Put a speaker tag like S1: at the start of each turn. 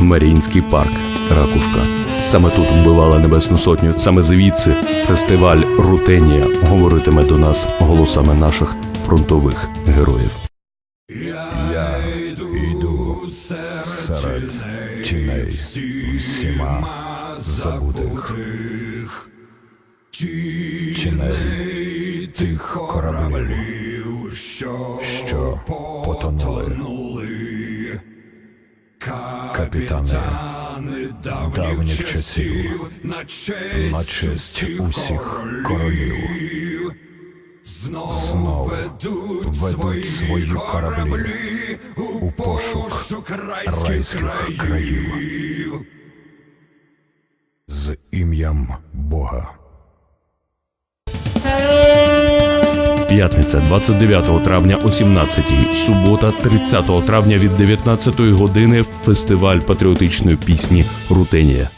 S1: Маріїнський парк, ракушка. Саме тут вбивали Небесну Сотню. Саме звідси фестиваль Рутенія говоритиме до нас голосами наших фронтових героїв.
S2: Я йду серед тіней всіма забутих тіней тих кораблів, що потонули. Капітани давніх часів на честь усіх королів знов ведуть свої кораблі у пошук райських країв з ім'ям Бога.
S1: П'ятниця 29 травня о 17 субота 30 травня від 19 години фестиваль патріотичної пісні Рутенія.